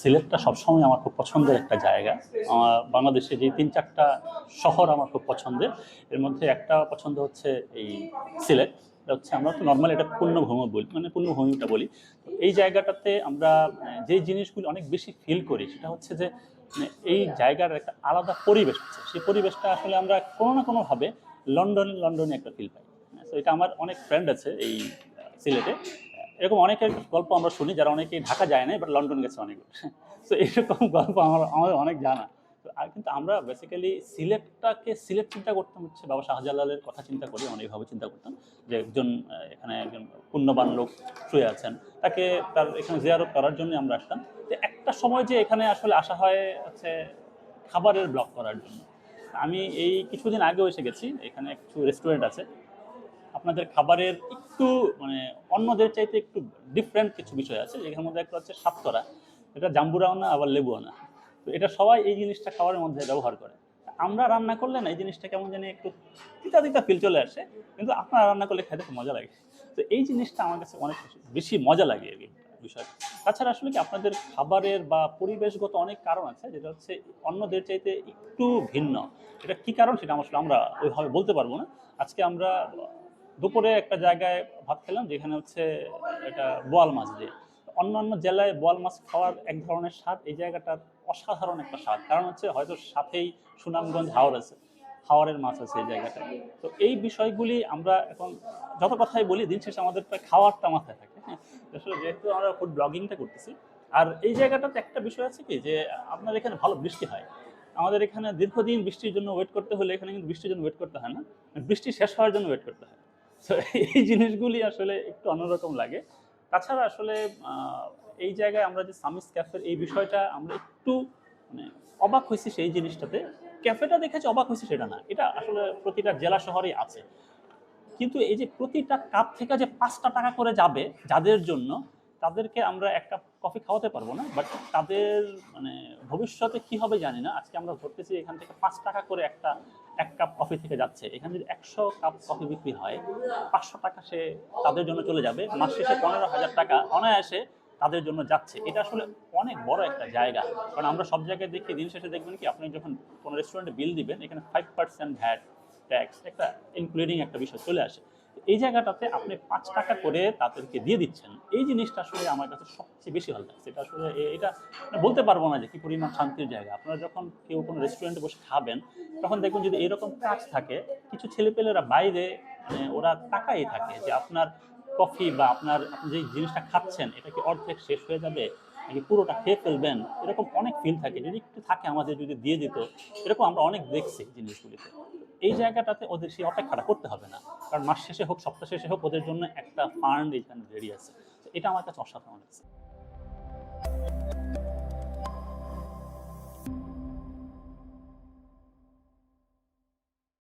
সিলেটটা সবসময় আমার খুব পছন্দের একটা জায়গা। আমার বাংলাদেশে যে তিন চারটা শহর আমার খুব পছন্দের। এর মধ্যে একটা পছন্দ হচ্ছে এই সিলেট। এটা হচ্ছে আমরা তো নর্মালি এটা পূর্ণভূমি বলি মানে পূর্ণভূমিটা বলি। তো এই জায়গাটাতে আমরা, যে জিনিসগুলি অনেক বেশি ফিল করি সেটা হচ্ছে যে মানে এই জায়গার একটা আলাদা পরিবেশ আছে সেই পরিবেশটা আসলে আমরা কোনো না কোনোভাবে লন্ডনে লন্ডনে একটা ফিল পাই। তো এটা আমার অনেক ফ্রেন্ড আছে এই সিলেটে। এরকম অনেকের গল্প আমরা শুনি, যারা অনেকেই ঢাকা যায় না বাট লন্ডন গেছে অনেক। তো এরকম গল্প আমার আমাদের অনেক জানা। আর কিন্তু আমরা বেসিক্যালি সিলেটটাকে সিলেট চিন্তা করতাম হচ্ছে, বাবা শাহজালালের কথা চিন্তা করি অনেকভাবে চিন্তা করতাম, যে একজন এখানে একজন পুণ্যবান লোক শুয়ে আছেন, তাকে তার এখানে জিয়ারত করার জন্য আমরা আসতাম। তো একটা সময় যে এখানে আসলে আসা হয় হচ্ছে খাবারের ব্লক করার জন্য। আমি এই কিছুদিন আগেও এসে গেছি, এখানে কিছু রেস্টুরেন্ট আছে। আপনাদের খাবারের একটু মানে অন্যদের চাইতে একটু ডিফারেন্ট কিছু বিষয় আছে, যেখানের মধ্যে একটা হচ্ছে সাতকরা, এটা জাম্বুরাও না আবার লেবুও না তো এটা সবাই এই জিনিসটা খাবারের মধ্যে ব্যবহার করে। আমরা রান্না করলে না, এই জিনিসটা কেমন জানি একটু তিতা তিতা ফিল চলে আসে, কিন্তু আপনারা রান্না করলে খেতে মজা লাগে। তো এই জিনিসটা আমার কাছে অনেক বেশি মজা লাগে আর কি বিষয় তাছাড়া আসলে কি আপনাদের খাবারের বা পরিবেশগত অনেক কারণ আছে, যেটা হচ্ছে অন্যদের চাইতে একটু ভিন্ন। এটা কি কারণ সেটা আসলে আমরা ওইভাবে বলতে পারব না। আজকে আমরা দুপুরে একটা জায়গায় ভাত খেলাম, যেখানে হচ্ছে এটা বোয়াল মাছ দিয়ে। অন্যান্য জেলায় বোয়াল মাছ খাওয়ার এক ধরনের স্বাদ, এই জায়গাটার অসাধারণ একটা স্বাদ। কারণ হচ্ছে হয়তো সাথেই সুনামগঞ্জ হাওর আছে, হাওরের মাছ আছে এই জায়গাটায় তো এই বিষয়গুলি আমরা এখন যত কথাই বলি, দিন শেষে আমাদের প্রায় খাওয়ারটা মাথায় থাকে হ্যাঁ। যেহেতু আমরা ফুড ব্লগিংটা করতেছি, আর এই জায়গাটাতে একটা বিষয় আছে কি, যে আপনার এখানে ভালো বৃষ্টি হয়। আমাদের এখানে দীর্ঘদিন বৃষ্টির জন্য ওয়েট করতে হলে এখানে কিন্তু বৃষ্টির জন্য ওয়েট করতে হয় না। বৃষ্টি শেষ হওয়ার জন্য ওয়েট করতে হয়। তো এই জিনিসগুলি আসলে একটু অন্যরকম লাগে। তাছাড়া আসলে এই জায়গায় আমরা যে সামিস ক্যাফের এই বিষয়টা আমরা একটু মানে অবাক হয়েছি সেই জিনিসটাতে। ক্যাফেটা দেখেছি অবাক হয়েছি সেটা না। এটা আসলে প্রতিটা জেলা শহরেই আছে। কিন্তু এই যে প্রতিটা কাপ থেকে যে পাঁচটা টাকা করে যাবে যাদের জন্য, তাদেরকে আমরা এক কাপ কফি খাওয়াতে পারব না বাট তাদের মানে ভবিষ্যতে কি হবে জানি না। আজকে আমরা ধরতেছি এখান থেকে পাঁচ টাকা করে একটা, এক কাপ কফি থেকে যাচ্ছে। এখানে যদি একশো কাপ কফি বিক্রি হয়, পাঁচশো টাকা সে তাদের জন্য চলে যাবে। মাস শেষে পনেরো হাজার টাকা অনায়াসে তাদের জন্য যাচ্ছে। এটা আসলে অনেক বড় একটা জায়গা। কারণ আমরা সব জায়গায় দেখি, দিন শেষে দেখবেন কি, আপনি যখন কোনো রেস্টুরেন্টে বিল দিবেন, এখানে ফাইভ পার্সেন্ট ভ্যাট ট্যাক্স একটা ইনক্লুডিং একটা বিষয় চলে আসে। এই জায়গাটাতে আপনি পাঁচ টাকা করে তাদেরকে দিয়ে দিচ্ছেন। এই জিনিসটা আসলে আমার কাছে সবচেয়ে বেশি ভালো লাগছে। এটা আসলে এটা মানে বলতে পারব না যে কি পরিমাণ শান্তির জায়গা। আপনারা যখন কেউ কোনো রেস্টুরেন্টে বসে খাবেন, তখন দেখবেন যদি এরকম কাজ থাকে, কিছু ছেলেপেলেরা বাইরে মানে ওরা তাকাই থাকে যে আপনার কফি বা আপনার আপনি যে জিনিসটা খাচ্ছেন, এটা কি অর্ধেক শেষ হয়ে যাবে? নাকি পুরোটা খেয়ে ফেলবেন? এরকম অনেক ফিল থাকে। যদি একটু থাকে আমাদের যদি দিয়ে দিত, এরকম আমরা অনেক দেখছি জিনিসগুলিতে। এই জায়গাটাতে ওদের সেই অপেক্ষাটা করতে হবে না। কারণ মাস শেষে হোক, সপ্তাহ শেষে হোক, ওদের জন্য একটা ফান্ড এখানে রেডি আছে। এটা আমার কাছে অসাধারণ লাগছে।